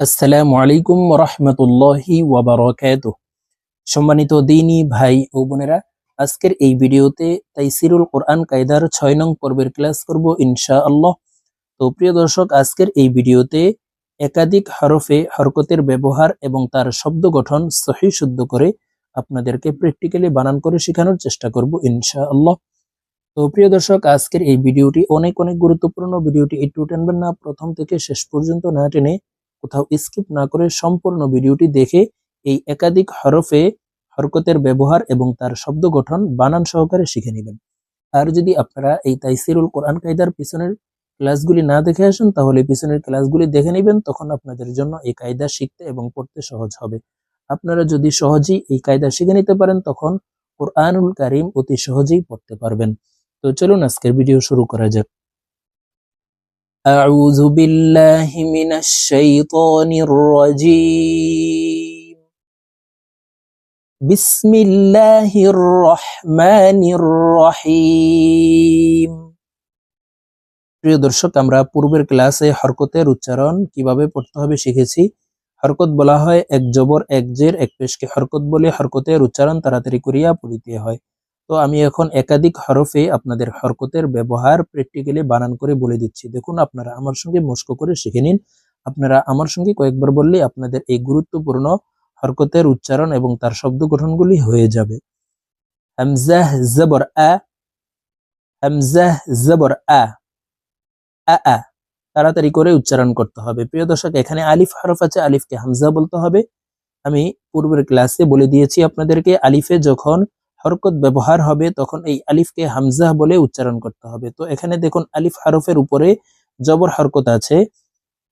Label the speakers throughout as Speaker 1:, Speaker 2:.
Speaker 1: আসসালামু আলাইকুম রহমতুল্লাহি ওয়াবারাকাত সম্মানিত দিনী ভাই ও বোনেরা, আজকের এই ভিডিওতে তাইসিরুল কোরআন কায়দার ছয় নং পর্বের ক্লাস করব ইনশা আল্লাহ তো প্রিয় দর্শক, আজকের এই ভিডিওতে একাধিক হরফে হরকতের ব্যবহার এবং তার শব্দ গঠন সহি শুদ্ধ করে আপনাদেরকে প্র্যাকটিক্যালি বানান করে শেখানোর চেষ্টা করব ইনশা আল্লাহ তো প্রিয় দর্শক, আজকের এই ভিডিওটি অনেক অনেক গুরুত্বপূর্ণ। ভিডিওটি একটু টানবেন না, প্রথম থেকে শেষ পর্যন্ত না টেনে কোথাও স্কিপ না করে সম্পূর্ণ ভিডিওটি দেখে এই একাধিক হরফে হরকতের ব্যবহার এবং তার শব্দ গঠন বানান সহকারে শিখে নেবেন। আর যদি আপনারা এই তাইসিরুল কোরআন কায়দার পিছনের ক্লাসগুলি না দেখে আসেন, তাহলে পিছনের ক্লাসগুলি দেখে নেবেন, তখন আপনাদের জন্য এই কায়দা শিখতে এবং পড়তে সহজ হবে। আপনারা যদি সহজেই এই কায়দা শিখে নিতে পারেন, তখন কোরআনুল কারিম অতি সহজেই পড়তে পারবেন। তো চলুন আজকের ভিডিও শুরু করা যাক। أعوذ بالله من الشيطان الرجيم بسم الله الرحمن الرحيم প্রিয় দর্শক আমরা পূর্বের ক্লাসে হরকতের উচ্চারণ কিভাবে পড়তে হবে শিখেছি হরকত বলা হয় এক জবর এক জের এক পেশকে হরকত বলে হরকতের উচ্চারণ তাড়াতাড়ি করিয়া পড়িতে হয় তো আমি এখন একাধিক হরফে আপনাদের হরকতের ব্যবহার প্র্যাকটিক্যালি বানান করে বলে দিচ্ছি। দেখুন আপনারা আমার সঙ্গে মস্ক করে শিখে নিন। আপনারা আমার সঙ্গে কয়েকবার বললে আপনাদের এই গুরুত্বপূর্ণ হরকতের উচ্চারণ এবং তার শব্দ গঠনগুলি হয়ে যাবে। জবর তাড়াতাড়ি করে উচ্চারণ করতে হবে। প্রিয় দর্শক, এখানে আলিফ হরফ আছে, আলিফকে হামজা বলতে হবে। আমি পূর্বের ক্লাসে বলে দিয়েছি আপনাদেরকে, আলিফে যখন হরকত ব্যবহার হবে, তখন এই আলিফকে হামজা বলে উচ্চারণ করতে হবে। তো এখানে দেখুন, আলিফ হরফের উপরে জবর হরকত আছে।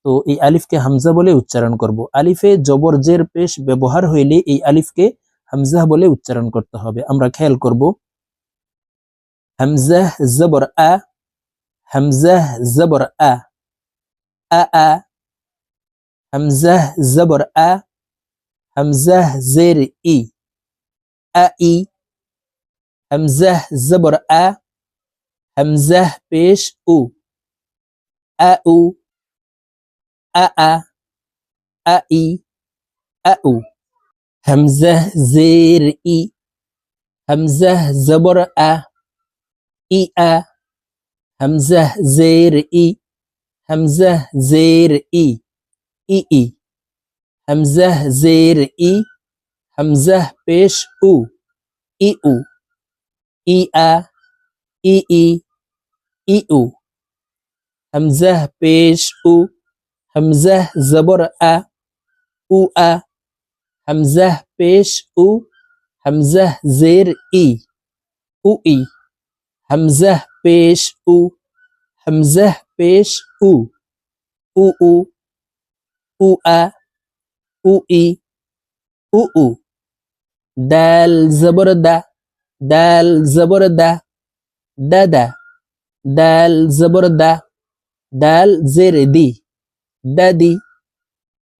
Speaker 1: তো এই আলিফকে হামজা বলে উচ্চারণ করব। আলিফে জবর জের পেশ ব্যবহার হইলে এই আলিফকে হামজা বলে উচ্চারণ করতে হবে। আমরা খেয়াল করব। হামজা জবর আ হামজা জবর আ আ আ হামজা জবর আ হামজা জের ই, আ, ই همزه زبر ا همزه پیش او. ا او ا ا ا ای ا او. همزه زیر ای همزه زبر ا ای ا. همزه زیر ای همزه زیر ای ای ای. همزه زیر ای همزه پیش او ای او. ای ا ای ای ای او همزه پیش او همزه زبر ا او ا همزه پیش او همزه زیر ای او ای همزه پیش او همزه پیش او. او او او ا او ای او او دال زبر ده দাল জবর দা দাদা দাল জবর দা দাল জের দি দাদি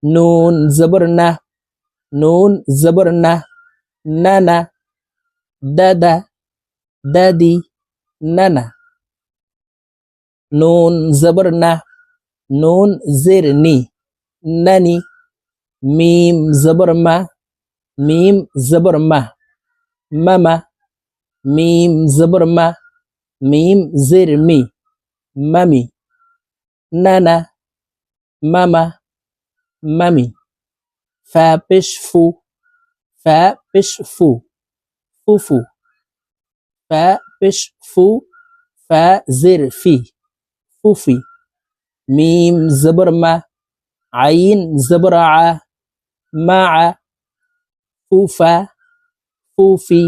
Speaker 1: নুন জবর না নুন জবর না নানা দাদা দাদি নানা নুন জবর না নুন জের নি নানি মিম জবর মা মিম জবর মা মামা ميم زبر ما ميم زر مي مامي نانا ماما مامي. فا بش فو فا بش فو فوفو فا بش فو فا زر في فوفي ميم زبر ما عين زبر ع مع فوفا فوفي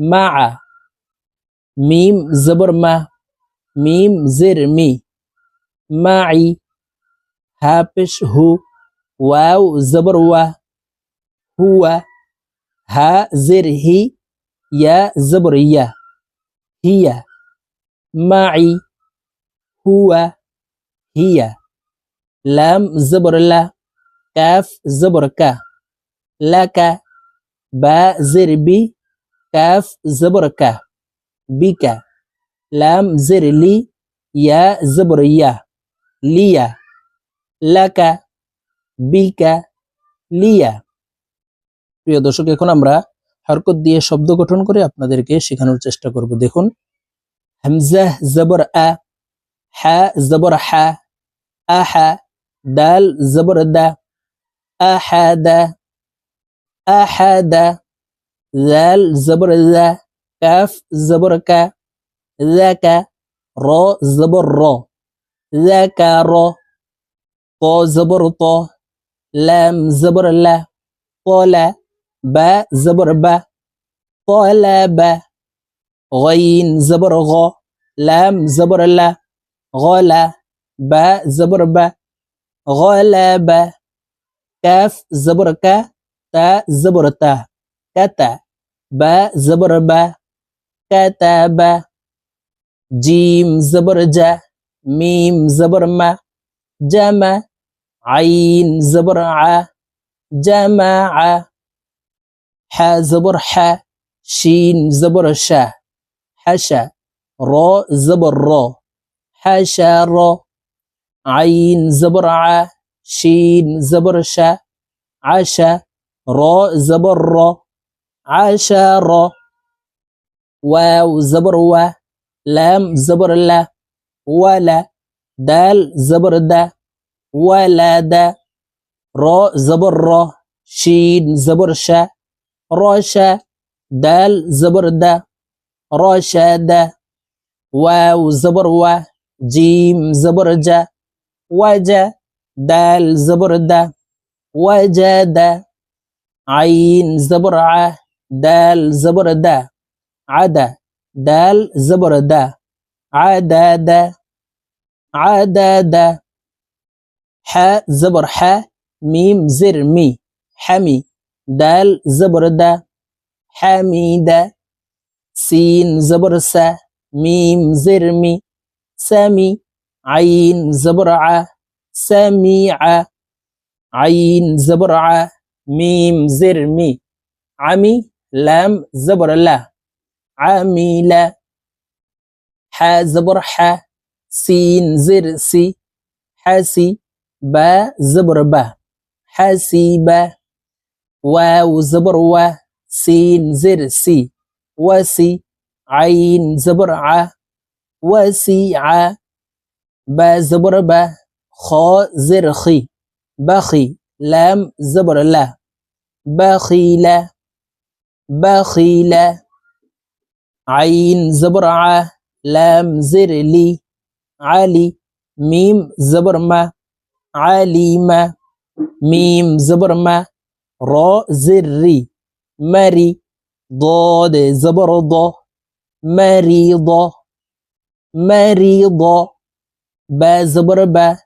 Speaker 1: ع মিম জবর মা মিম জের মি মাই হা পেশ হু ওয়াও জবর ওয়া হুয়া হা জের হি ইয়া জবর ইয়া হিয়া মাই হুয়া হিয়া লাম জবর লা কাফ জবর কা লাকা বা জের বি কাফ জবর কা বিকা লাম জের লি ইয়া জবর ইয়া লিয়া লাকা বিকা লিয়া প্রিয় দর্শক, এখন আমরা হরকত দিয়ে শব্দ গঠন করে আপনাদেরকে শেখানোর চেষ্টা করব। দেখুন, হামজা, জবর, আ, হা, জবর, হা আহা দাল, জবর, দা আহাদা আহাদা জাল, জবর, জা كاف زبر كا ذاك را زبر را ذاك را طا زبر طا لام زبر لا طالا با زبر با طالا با غين زبر غا لام زبر لا غلا با زبر با غلبة كاف زبر كا تا زبر تا كتا با زبر با كتب جيم زبر جا ميم زبر ما جمع عين زبر ع جمع ح زبر ح شين زبر شا حشا را زبر را حشر عين زبر ع شين زبر شا عشا را زبر را عشر واو زبر و لام زبر لا ولا دال زبر دا ولد را زبر را شين زبر شا راشا دال زبر دا راشد واو زبر و جيم زبر جا وجا دال زبر دا وجد عين زبر ع دال زبر دا عدا دال زبر دا. عدد عدد ح زبر ح ميم زر مي. حمي. دال زبر دا. حميدة سين زبر سا ميم زر مي. سامي عين زبر ع. سميع عين زبر ع. ميم زر مي. عمي. لام زبر لا. عميل ح زبر ح سين زر سي حسي با زبر با. حسيب واو زبر و سين زر سي وسي عين زبر ع. وسيع با زبر با خا زر خي بخي لام زبر لا بخيل بخيل عين زبر ع لام زر لي علي ميم زبر ما عليم ميم زبر ما را زري مري ضاد زبر ض مريض مريض با زبر با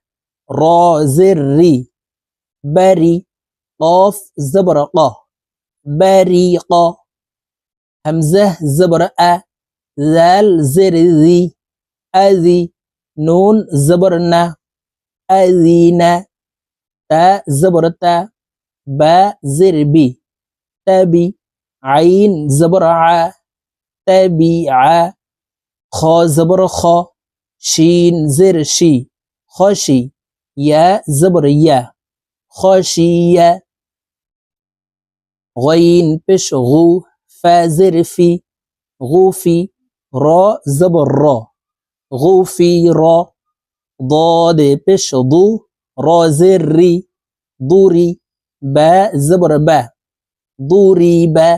Speaker 1: را زري بري قاف زبر قا بريق همزه زبر ا زال زر زی ازی نون زبر نا ازینا تا زبر تا با زر بی تبی عین زبر ع تبیع خا زبر خا شین زر شی خاشی یا زبر یا خاشی یا غین پش ফ্যাজের ফি গুফি র জবর র গুফি র দে পেশ দু রজের রি দুরি ব্যা জবর ব্যা দুরি ব্যা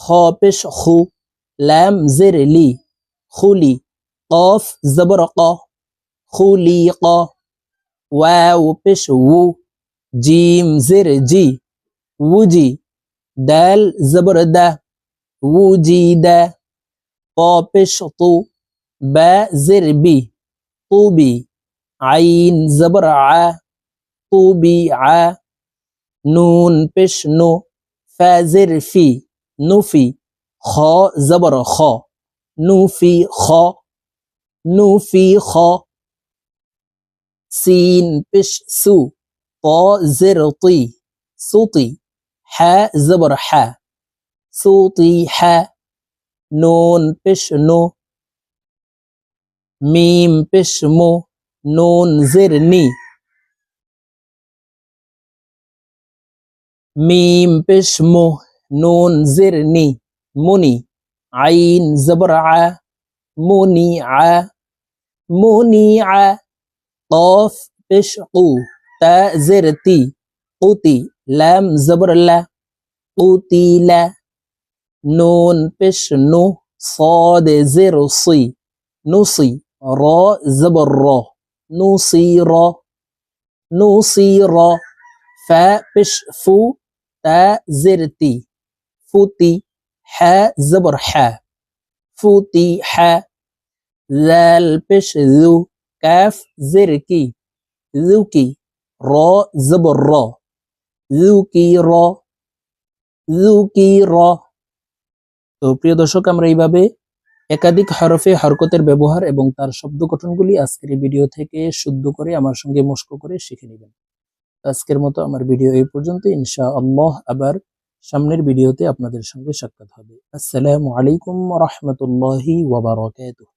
Speaker 1: খ পেশ খু ল্যাম জের লি খুলি কফ জবর ক খুলি ক ওয়া পেশ উ জিম জের জি উজি دال زبر دا وجيد طا بش طو با زر بي طوبي عين زبر ع طوبيع نون بش نو فازر في نفي خا زبر خا نوفي خا نوفي خا سين بش سو طا زر طي হ্যা, জবর হ্যা। সুতি হ্যা, নুন পেশ নু মিম পেশ মু নুন জের নি মিম পেশ মু নুন জের নি মুনি, আইন জবর আ। মুনি আ। মুনি আ। কফ পেশ উ তা জের তি উতি لام زبر لا قتيل نون بش نو صاد زر صي نصي را زبر را نصي را نصي را فا بش فو تا زر تي فوتي حا زبر حا فوتي حا زال بش ذو كاف زر كي ذوكي را زبر را. তো প্রিয় দর্শক, আমরা এইভাবে একাধিক হরফে হরকতের ব্যবহার এবং তার শব্দ গঠনগুলি আজকের এই ভিডিও থেকে শুদ্ধ করে আমার সঙ্গে মস্ক করে শিখে নেবেন। আজকের মতো আমার ভিডিও এই পর্যন্ত। ইনশা আল্লাহ আবার সামনের ভিডিওতে আপনাদের সঙ্গে সাক্ষাৎ হবে। আসসালামু আলাইকুম রহমতুল্লাহ ওবরাকাতুহ